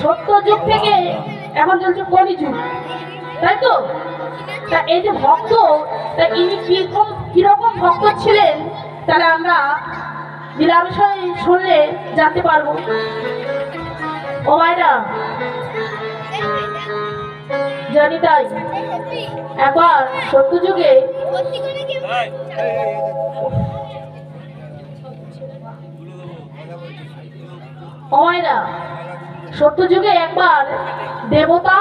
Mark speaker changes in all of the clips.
Speaker 1: সত্য যুগ থেকে এখন চলছে কলি যুগ তাই তো তা এই যে ভক্ত তা ইনি কীরকম কীরকম ভক্ত ছিলেন তাহলে আমরা লীলা বিষয় শুনলে জানতে পারব ও মায়েরা জানি তাই একবার সত্য যুগে অমায়রা সত্য যুগে একবার দেবতা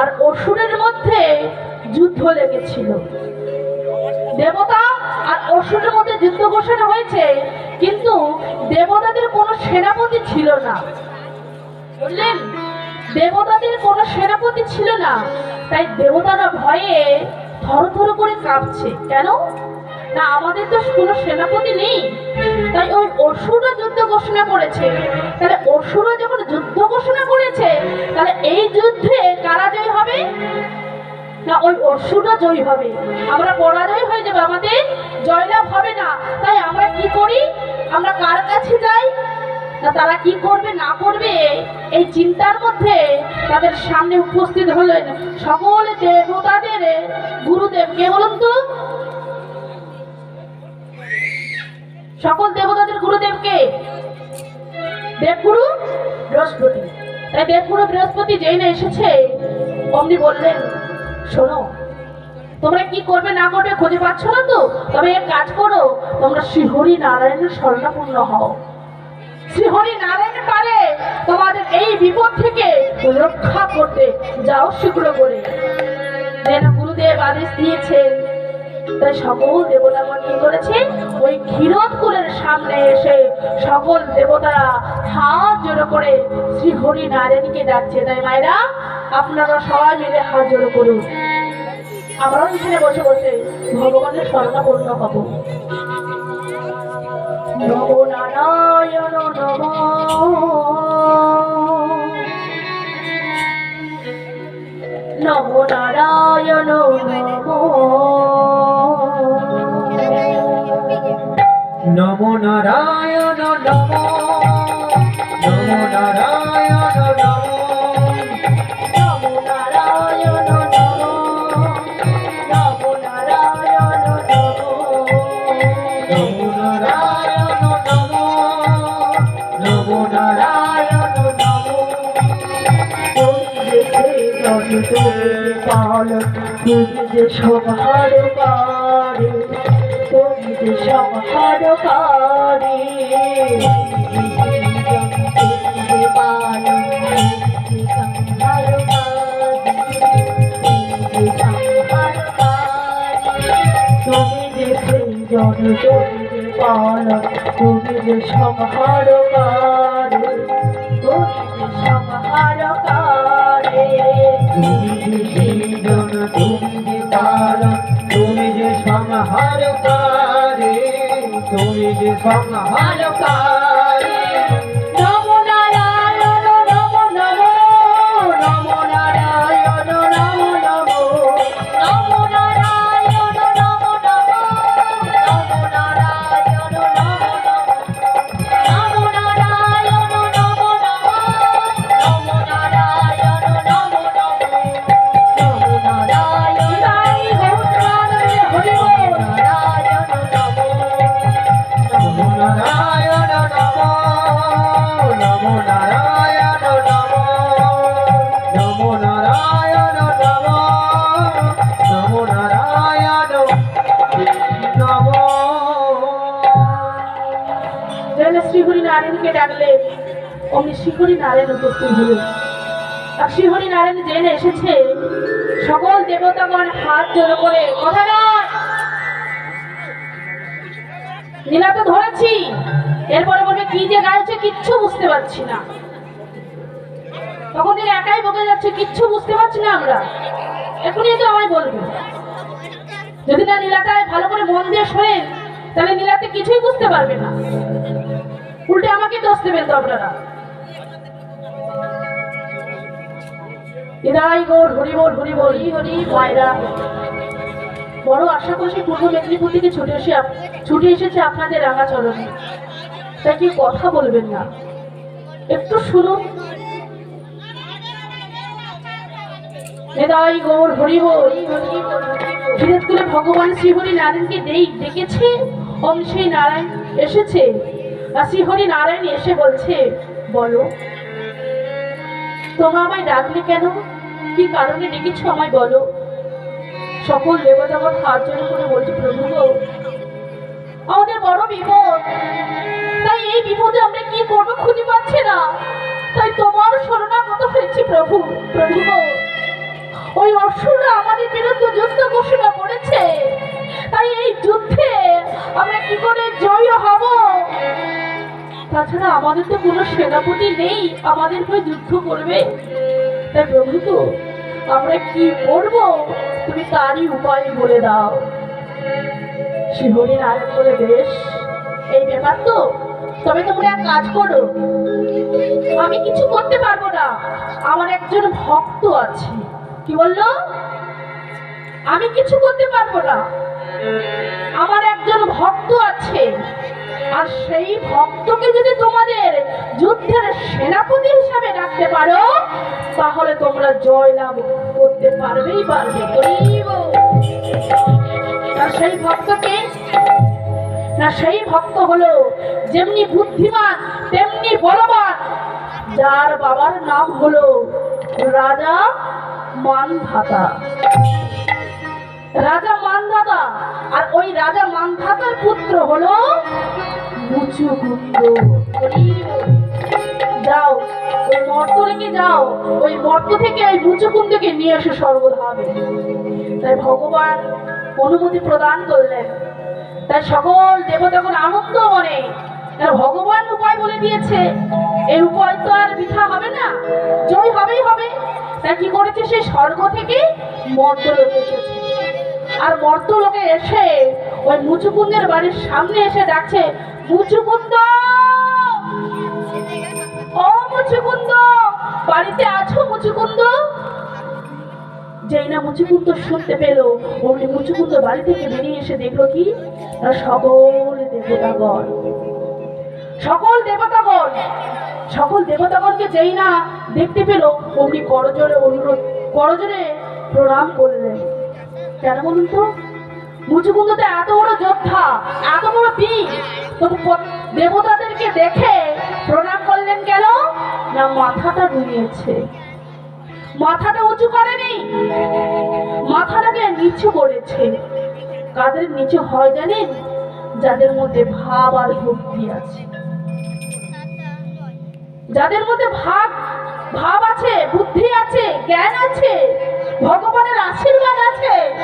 Speaker 1: আর অসুরের মধ্যে যুদ্ধ লেগেছিল। দেবতা আর অসুরের মধ্যে যুদ্ধ ঘোষণা হয়েছে, কিন্তু দেবতাদের কোনো সেনাপতি ছিল না। বুঝলেন? দেবতাদের কোনো সেনাপতি ছিল না। তাই দেবতারা ভয়ে থরথর করে কাঁপছে। কেন? না আমাদের তো কোনো সেনাপতি নেই। তাই ওই অসুরও যুদ্ধ ঘোষণা করেছে। তাহলে অসুরও যখন যুদ্ধ ঘোষণা করেছে, তাহলে এই যুদ্ধে কারা জয় হবে? না, ওই অসুরও জয়ী হবে। আমরা পরাজয় হয়ে যাবে, আমাদের জয়লাভ হবে না। তাই আমরা কি করি? আমরা কার কাছে যাই? না, তারা কি করবে, না করবে, এই চিন্তার মধ্যে তাদের সামনে উপস্থিত হলেন। সকল দেবতাদের গুরুদেব কে বলুন তো সকল দেবতাদের গুরুদেবকে? দেবগুরু বৃহস্পতি। তাই দেবগুরু বৃহস্পতি যেই না এসেছে, অমনি বললেন, শোনো, তোমরা কি করবে না করবে খুঁজে পাচ্ছ না তো? তবে এক কাজ করো, তোমরা শ্রীহরি নারায়ণের স্মরণাপন্ন হও। শ্রীহরি নারায়ণ পারে তোমাদের এই বিপদ থেকে রক্ষা করতে। যাও শীঘ্র করে। গুরুদেব আদেশ দিয়েছেন। তাই সকল কি করেছে, ওই ক্ষীরোদ সামনে এসে সকল দেবতারা হাত জোড়ো করে শ্রী হরি নারায়ণকে ডাকছে। তাই মায়েরা, আপনারা সবাই মিলে হাত জোড়ো করুন। আমরাও এখানে বসে বসে ভগবানের স্মরণাপন্ন হব। নমো নারায়ণ নমঃ। নমো নারায়ণ নমঃ।
Speaker 2: নমো নারায়ণ নম। নমো নারায়ণ নম।
Speaker 1: নমো নারায়ণ নমঃ। সংহার কারে তুমি যে সৃজন তুমি যে তুমি যে সংহার কারে তুমি যে সংহার কারে
Speaker 2: তুমি যে তুমি
Speaker 1: শ্রীহরি নারায়ণকে ডাকলেন অমনি শ্রীহরি নারায়ণ জেনে এসেছে, সকল দেবতাগণ হাত জোড়ো করে, কথা নয় তো ধরেছি। এরপরে কি যে গাইছে কিচ্ছু বুঝতে পারছি না। তখন থেকে একাই বকে যাচ্ছে, কিচ্ছু বুঝতে পারছি না আমরা। এখনই তো আমায় বলবে। যদি না নীলাটায় ভালো করে মন দিয়ে শোনেন তাহলে নীলাতে কিছুই বুঝতে পারবে না। উল্টে আমাকে দোষ দেবেন তো আপনারা। হৃদয় গোর, হরি বল হরি বল, হরি মায়রা। বড় আশা করছি পূর্ব মেদিনীপুর থেকে ছুটে এসে ছুটে এসেছে আপনাদের রাঙা চরণে তাই কি কথা বলবেন না। একটু শুনুন। মেদাই গৌর হরি বল ফিরোজপুরে ভগবান শ্রীহরি নারায়ণকে দেই ওম শ্রী নারায়ণ এসেছে। আর শ্রীহরি নারায়ণ এসে বলছে, বলো, তোমরা আমায় ডাকলে কেন? কি কারণে ডেকেছো আমায় বলো। সকল দেবতাগণ হাত জোড় করে বলছে, প্রভু আমাদের বড় বিপদ। তাই এই বিপদে আমরা কি করব খুঁজে পাচ্ছি না। তাই তোমার শরণাগত হয়েছি প্রভু প্রভু ওই অসুররা আমাদের বিরুদ্ধে যুদ্ধ ঘোষণা করেছে। তাই এই যুদ্ধে আমরা কি করে জয় হব? তাছাড়া আমাদের তো কোনো সেনাপতি নেই, আমাদের হয়ে যুদ্ধ করবে। তাই প্রভু তো আমরা কি করব? তুমি তারই উপায় বলে দাও। বেশ। এই ব্যাপার তো? তবে তোমরা এক কাজ করো। আমি কিছু করতে পারব না। আমার একজন ভক্ত আছে। কি বলল? আমি কিছু করতে পারব না। আমার একজন ভক্ত আছে। আর সেই ভক্তকে যদি তোমাদের যুদ্ধের সেনাপতি হিসাবে রাখতে পারো, তাহলে তোমরা জয় লাভ করতে পারবেই পারবে। আর সেই ভক্তকে, না সেই ভক্ত হলো যেমনি বুদ্ধিমান, তেমনি বলবান। যার বাবার নাম হলো রাজা মানধাতা। রাজা মানধাতা। আর ওই রাজা মানধাতার পুত্র হলো মুচুকুন্দ যাও, ওই মর্ত রেখে যাও। ওই মর্ত থেকে ওই মুচুকুন্দকে নিয়ে এসে স্বর্গধামে তাই ভগবান অনুমতি প্রদান করলেন। তাই সকল দেবতাগণ আনন্দ মনে। ভগবান উপায় বলে দিয়েছে। এই উপায় তো আর বৃথা হবে না। জয় হবেই হবে। তা কি করেছে? সেই স্বর্গ থেকে মর্তলোকে এসেছে। আর মর্তলোকে এসে ওই মুচুকুন্দের বাড়ির সামনে এসে ডাকছে, মুচুকুন্দ! ও মুচুকুন্দ! বাড়িতে আছো মুচুকুন্দ? যেই না মুচুকুন্দ শুনতে পেল। অমনি মুচুকুন্দ বাড়ি থেকে বেরিয়ে এসে দেখল কি? সকল দেবতাগণ। সকল দেবতাগণ! সকল দেবতাগণকে যেই না, দেখতে পেল। অমনি করজোরে অনুরোধ করজোরে প্রণাম করলেন। কেন বলুন তো? মুচুকুন্দ তো এত বড় যোদ্ধা, এত বড় বীর, তবু দেবতাদেরকে দেখে প্রণাম করলেন কেন? না, মাথাটা ডুবিয়েছে মাথাটা উঁচু করেনি? মাথাটাকে নিচু করেছে। কাদের নিচু হয় জানেন? যাদের মধ্যে ভাব আর ভক্তি আছে। যাদের মধ্যে ভাব ভাব আছে, বুদ্ধি আছে, জ্ঞান আছে, ভগবানের আশীর্বাদ আছে,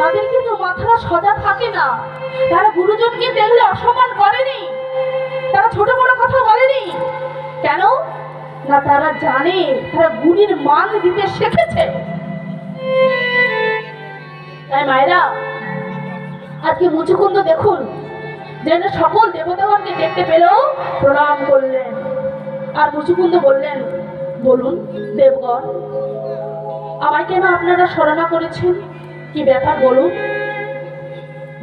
Speaker 1: তাদের কিন্তু মাথাটা সজা থাকে না। তারা গুরুজনকে দেখলে অসম্মান করেনি। তারা ছোট বড় কথা বলেনি। কেন? না তারা জানে, তারা গুণীর মান দিতে শিখেছে। তাই মায়েরা আজকে মুচুকুন্দ দেখুন, যেন সকল দেবতাগণকে দেখতে পেলেও প্রণাম করলেন। আর মুচুকুন্দ বললেন, বলুন, দেবগণ, আমায় কেন আপনারা স্মরণা করেছেন? কি ব্যাপার বলুন।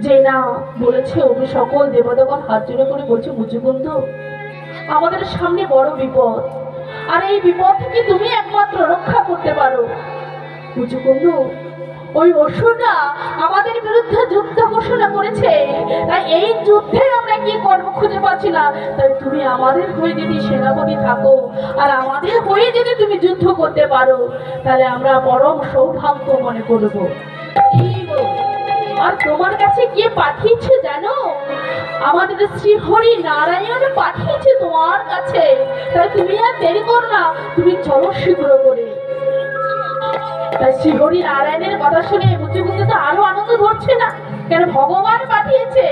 Speaker 1: যে না বলেছে, অমনি সকল দেবতাগণ হাত জোড়ে করে বলছে, মুচুকুন্দ, আমাদের সামনে বড় বিপদ। আর এই বিপদ থেকে তুমি একমাত্র রক্ষা করতে পারো। মুচুকুন্দ ওই অসুররা আমাদের বিরুদ্ধে যুদ্ধ ঘোষণা করেছে। তাই এই যুদ্ধে আমরা কি কর্ম খুঁজে পাচ্ছি না? তাই তুমি আমাদের হয়ে যদি সেনাপতি থাকো, আর আমাদের হয়ে যদি তুমি যুদ্ধ করতে পারো, তাহলে আমরা পরম সৌভাগ্য মনে করব। আর তোমার কাছে কে পাঠিয়েছে জানো? আমাদের শ্রী হরি নারায়ণ পাঠিয়েছে তোমার কাছে। তাই তুমি আর দেরি করো না, তুমি চলো শীঘ্র করে। তাই শ্রীহরি নারায়ণের কথা শুনে মুচিকুন্দ তো আরও আনন্দ ধরছে না। কেন ভগবান পাঠিয়েছে?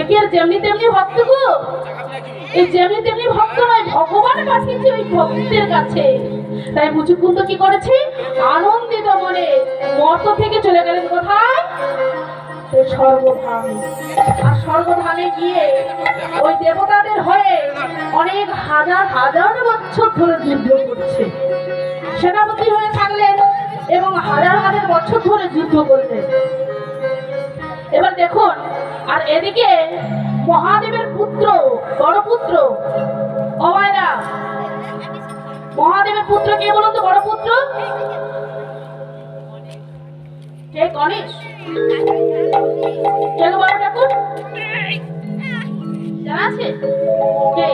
Speaker 1: একে আর যেমনি তেমনি ভক্ত গো। এই যেমনি তেমনি ভক্ত নয়, ভগবান পাঠিয়েছে ওই ভক্তদের কাছে। তাই মুচুকুন্দ কি করেছে? আনন্দিত মনে মর্ত থেকে চলে গেলেন কোথায়? সেই স্বর্গধামে আর স্বর্গধামে গিয়ে ওই দেবতাদের হয়ে অনেক হাজার হাজার বছর ধরে যুদ্ধ করছে। সেনাপতি হয়ে থাকলেন এবং হাজার হাজার বছর ধরে যুদ্ধ করলেন। এবার দেখুন, আর এদিকে মহাদেবের পুত্র, বড় পুত্র, অমায়রা। পুত্র কে বলুন তো, বড় পুত্র? কে, গণেশ? ঠাকুর জানা আছে। কে?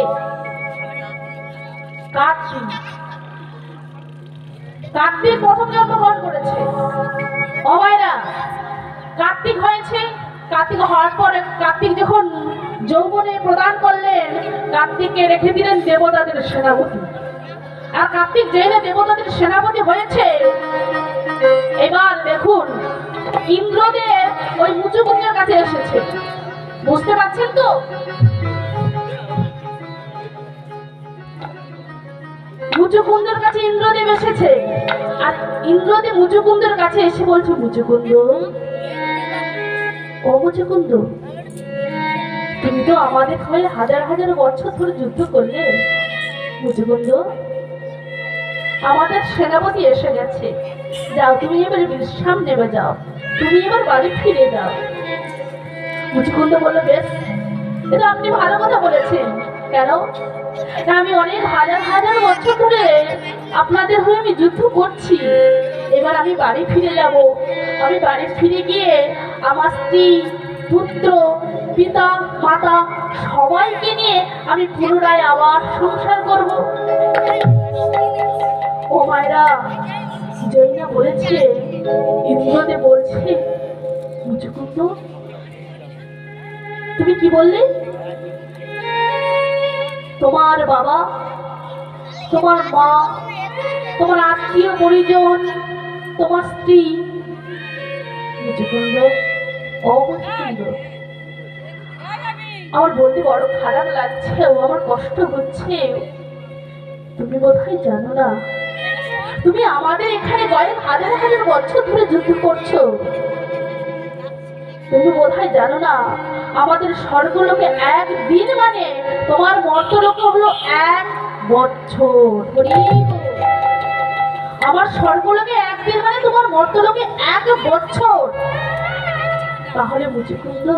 Speaker 1: কার্তিক কার্তিক প্রথম জন্মগ্রহণ করেছে। অমায়রা। কার্তিক হয়েছে। কার্তিক হওয়ার পরে কার্তিক যখন যৌবনে প্রদান করলেন কার্তিককে রেখে দিলেন দেবতাদের সেনাপতি। আর কার্তিক না দেবতাদের সেনাপতি হয়েছে এবার দেখুন, ইন্দ্রদেব ওই মুচুকুঞ্জের কাছে এসেছে। বুঝতে পারছেন তো? মুচুকুন্দের কাছে ইন্দ্রদেব এসেছে। আর ইন্দ্রদেব মুচুকুন্দের কাছে এসে বলছে মুচুকুন্দ ও মুচুকুন্দ তুমি তো আমাদের হয়ে হাজার হাজার বছর ধরে যুদ্ধ করলে মুচুকুন্দ আমাদের সেনাপতি এসে গেছে। যাও, তুমি এবার বিশ্রাম নেবে, যাও। তুমি এবার বাড়ি ফিরে যাও। মুচুকুন্দ বলল, বেশ এটা আপনি ভালো কথা বলেছেন। কেন? আমি অনেক হাজার হাজার বছর ধরে আপনাদের হয়ে আমি যুদ্ধ করছি। এবার আমি বাড়ি ফিরে যাব। আমি বাড়ি ফিরে গিয়ে আমার স্ত্রী, পুত্র, পিতা, মাতা সবাইকে নিয়ে আমি পুনরায় আবার সংসার করব। মায়েরা জৈনা বলেছে ইন্দ্রদে বলছে মুচুকুন্দ তুমি কি বললে? তোমার বাবা, তোমার মা, তোমার আত্মীয় পরিজন, তোমার স্ত্রী মুচুকুন্দ ও মুচুকুন্দ আমার বলতে বড় খারাপ লাগছে, ও আমার কষ্ট হচ্ছে। তুমি বোধহয় জানো না তুমি আমাদের এখানে কয়েক হাজার হাজার বছর ধরে যুদ্ধ করছ। তুমি বোধহয় জানো না, আমাদের স্বর্গলোকে একদিন মানে তোমার মর্তলোকে হলো এক বছর। আমার স্বর্গলোকে একদিন মানে তোমার মর্তলোকে এক বছর। তাহলে মুচিকুন্দ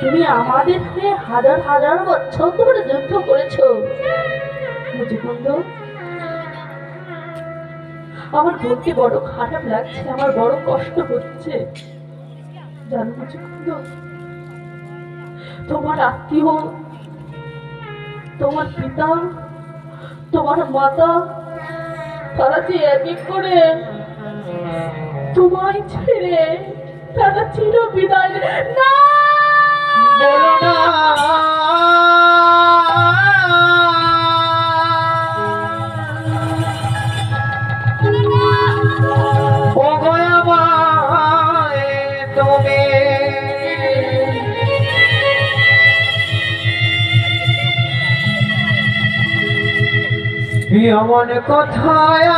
Speaker 1: তুমি আমাদের হাজার হাজার বছর ধরে যুদ্ধ করেছ। মুচিকুন্দ আমার বলতে বড় খারাপ লাগছে, আমার বড় কষ্ট হচ্ছে। তোমার আত্মীয়, তোমার পিতা, তোমার মাতা, তারা যে এক এক করে তোমায় ছেড়ে তারা চির বিদায় না।
Speaker 2: এমন কথায়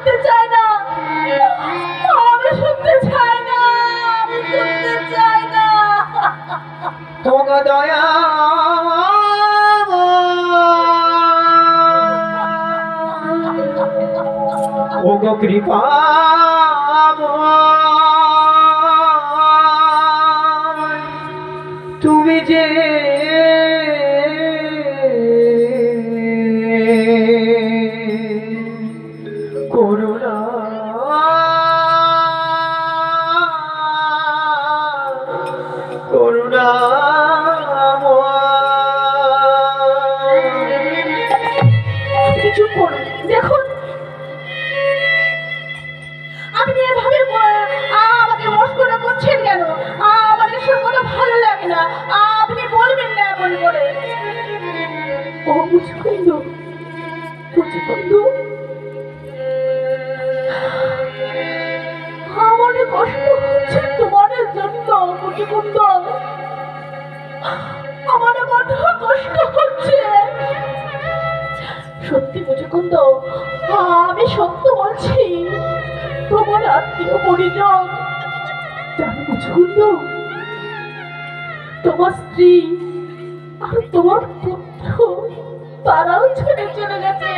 Speaker 1: শুনতে চাই না। আমি শুনতে চাই না, আমি শুনতে চাই না।
Speaker 2: তোমাকে দয়া ওগো কৃপা
Speaker 1: তোমার আত্মীয় পরিজন জানো মুচুকুন্দ তোমার স্ত্রী তোমার পুত্র তারাও ছেড়ে চলে গেছে।